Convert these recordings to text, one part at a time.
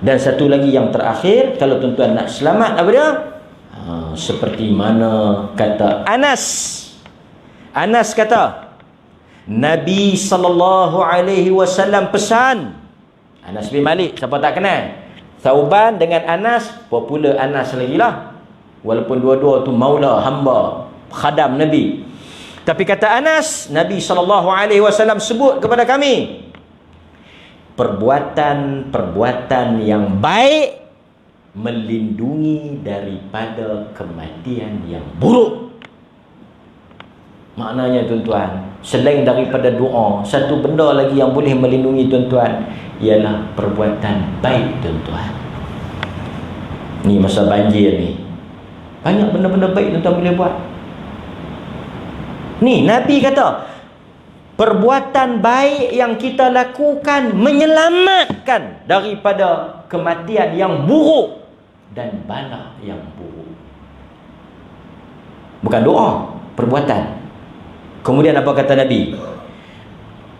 Dan satu lagi yang terakhir, kalau tuan-tuan nak selamat apa dia? Ha, seperti mana kata Anas. Anas kata, Nabi sallallahu alaihi wasallam pesan. Anas bin Malik, siapa tak kenal? Thauban dengan Anas, popular Anas lagi lah. Walaupun dua-dua tu maula, hamba, khadam Nabi. Tapi kata Anas, Nabi sallallahu alaihi wasallam sebut kepada kami, perbuatan-perbuatan yang baik melindungi daripada kematian yang buruk. Maknanya tuan-tuan, selain daripada doa, satu benda lagi yang boleh melindungi tuan-tuan ialah perbuatan baik tuan-tuan. Ni masa banjir ni. Banyak benda-benda baik tuan-tuan boleh buat. Ni Nabi kata, perbuatan baik yang kita lakukan menyelamatkan daripada kematian yang buruk dan bala yang buruk. Bukan doa, perbuatan. Kemudian apa kata Nabi?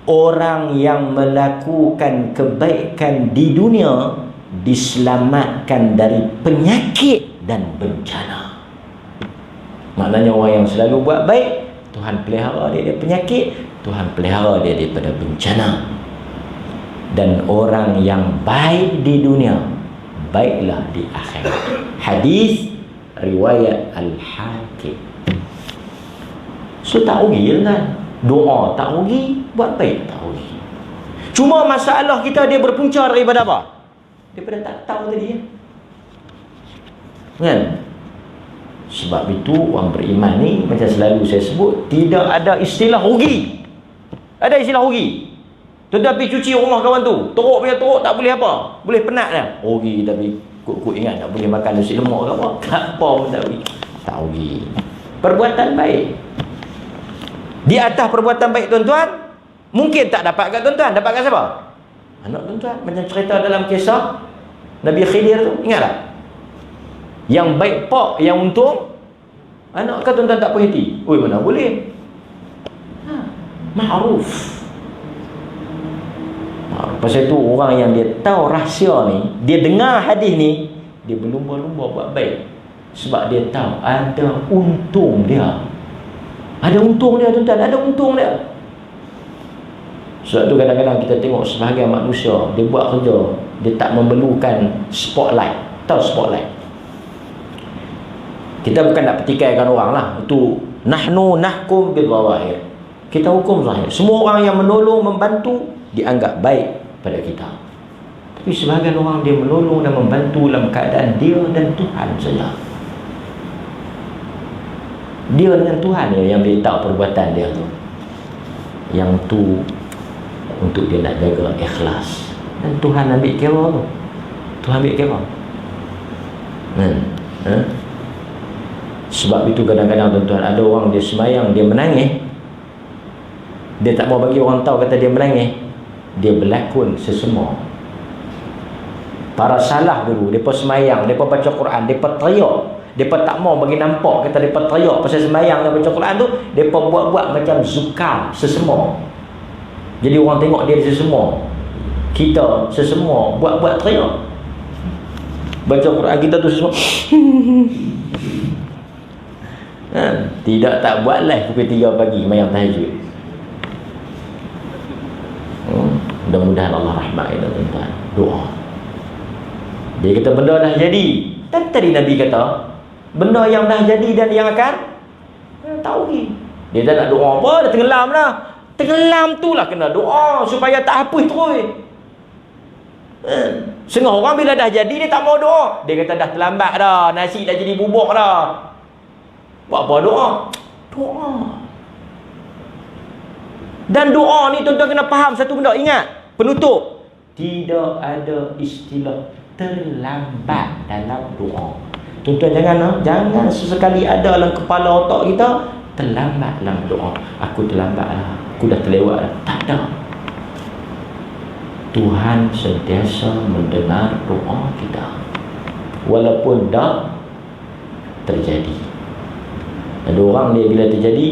Orang yang melakukan kebaikan di dunia diselamatkan dari penyakit dan bencana. Maknanya orang yang selalu buat baik, Tuhan pelihara dia dari penyakit, Tuhan pelihara dia daripada bencana. Dan orang yang baik di dunia baiklah di akhirat. Hadis riwayat al-hakim. So tak rugi kan doa tak rugi buat baik tak rugi. Cuma masalah kita dia berpunca daripada apa? Daripada tak tahu tadi ya? kan sebab itu orang beriman ni macam selalu saya sebut tidak ada istilah rugi ada istilah rugi. Tetapi cuci rumah kawan tu, teruk punya teruk tak boleh apa. Boleh penat dah. Rugi tapi kut-kut ingat tak boleh makan nasi lemak ke apa. Tak apa pun tak rugi. Tak rugi. Perbuatan baik. Di atas perbuatan baik tuan-tuan, mungkin tak dapat kat tuan-tuan. Dapat kat siapa? Anak tuan-tuan. Macam cerita dalam kisah Nabi Khidir tu. Ingat tak? Yang baik pak, yang untung, anak kan tuan-tuan tak perhati? Ui mana boleh? ma'ruf. Pasal itu orang yang dia tahu rahsia ni dia dengar hadis ni dia berlumba-lumba buat baik. Sebab dia tahu ada untung dia. Ada untung dia tuan-tuan. Ada untung dia. Sebab tu kadang-kadang kita tengok sebahagian manusia dia buat kerja dia tak memerlukan spotlight. Tahu spotlight kita bukan nak petikaikan orang lah. Itu nahnu nahkum bil zawahir kita hukum zahir. Semua orang yang menolong membantu dianggap baik pada kita. Tapi sebahagian orang dia menolong dan membantu dalam keadaan dia dan Tuhan saja. Dia dengan Tuhan ya yang dia tahu perbuatan dia tu. Yang tu untuk dia nak jaga ikhlas. Dan Tuhan ambil kira tu. Tuhan ambil kira. Hmm. Ha? Sebab itu kadang-kadang tuan-tuan ada orang dia semayang dia menangis. Dia tak mau bagi orang tahu kata dia menangis. Dia berlakon sesemua. Para salah dulu mereka semayang mereka baca Quran mereka teriak. Mereka tak mau bagi nampak kata mereka teriak pasal semayang dan baca Quran tu mereka buat-buat macam zukam sesemua. Jadi orang tengok dia sesemua. Kita sesemua buat-buat teriak. Baca Quran kita tu sesemua ha, tidak tak buat live pukul 3 pagi mayang tahajud. Mudah-mudahan Allah rahmat kita tuan-tuan. Doa. Dia kata benda dah jadi. Dan tadi Nabi kata benda yang dah jadi dan yang akan eh, tahu ni dia dah nak doa apa dah tenggelam lah. Tenggelam tu lah kena doa supaya tak hapus terus. Eh. setengah orang bila dah jadi dia tak mau doa. Dia kata dah terlambat dah nasi dah jadi bubuk dah buat apa doa? Doa. Dan doa ni tuan-tuan kena faham satu benda. Ingat penutup. Tidak ada istilah terlambat dalam doa. Tuan-tuan jangan ah, jangan sesekali ada dalam kepala otak kita terlambat dalam doa. Aku terlambat lah. Aku dah terlewat lah tak ada. Tuhan sentiasa mendengar doa kita. Walaupun dah terjadi ada orang dia bila terjadi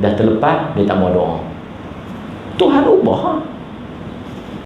dah terlepas dia tak mau doa. Tuhan ubah